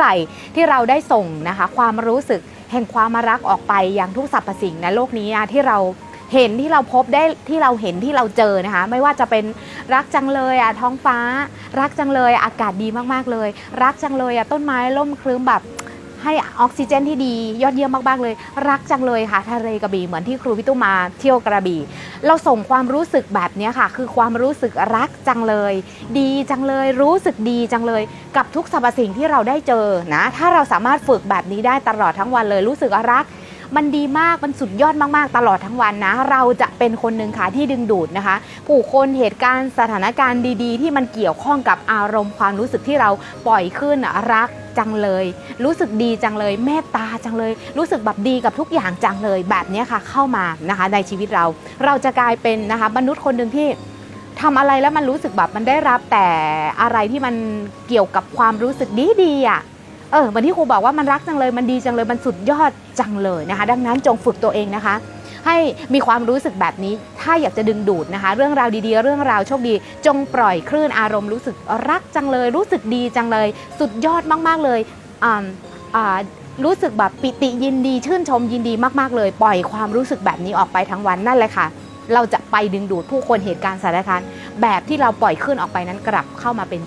ไหร่ที่เราได้ส่งนะคะ ความรู้สึกแห่งความรักออกไปยังทุกสรรพสิ่งในโลกนี้ที่เราเห็นที่เราพบได้ที่เราเห็นที่เราเจอนะคะ ไม่ว่าจะเป็นรักจังเลยอะท้องฟ้า รักจังเลยอากาศดีมากๆเลย รักจังเลยอะต้นไม้ร่มครึ้มแบบให้ออกซิเจนที่ดียอดเยี่ยมมากๆเลย รักจังเลยค่ะทะเลกระบี่เหมือนที่ครูพี่ตุ้มมาเที่ยวกระบี่ เราส่งความรู้สึกแบบนี้ค่ะ คือความรู้สึกรักจังเลย ดีจังเลยรู้สึกดีจังเลย กับทุกสรรพสิ่งที่เราได้เจอนะถ้าเราสามารถฝึกแบบนี้ได้ตลอดทั้งวันเลยรู้สึกรัก มันดีมาก มันสุดยอดมากๆ ตลอดทั้งวันนะ เราจะเป็นคนหนึ่งค่ะที่ดึงดูดนะคะ ผู้คนเหตุการณ์สถานการณ์ดีๆ ที่มันเกี่ยวข้องกับอารมณ์ความรู้สึกที่เราปล่อยขึ้นรักจังเลย รู้สึกดีจังเลยเมตตาจังเลย รู้สึกแบบดีกับทุกอย่างจังเลยแบบนี้ค่ะเข้ามานะคะ ในชีวิตเรา เราจะกลายเป็นนะคะมนุษย์คนหนึ่งที่ทำอะไรแล้วมันรู้สึกแบบมันได้รับแต่อะไรที่มันเกี่ยวกับความรู้สึกดีๆอะ เออเหมือนที่ครูบอกว่ามันรักจังเลย มันดีจังเลย มันสุดยอดจังเลยนะคะ ดังนั้นจงฝึกตัวเองนะคะ ให้มีความรู้สึกแบบนี้ ถ้าอยากจะดึงดูดนะคะ เรื่องราวดีๆ เรื่องราวโชคดี จงปล่อยคลื่นอารมณ์รู้สึกรักจังเลย รู้สึกดีจังเลย สุดยอดมากๆเลยอ่าอ่ารู้สึกแบบปิติยินดี ชื่นชมยินดีมากๆเลย ปล่อยความรู้สึกแบบนี้ออกไปทั้งวันนั่นแหละค่ะ เราจะไปดึงดูดผู้คนเหตุการณ์สถานการณ์แบบที่เราปล่อยขึ้นออกไปนั้นกลับเข้ามาเป็น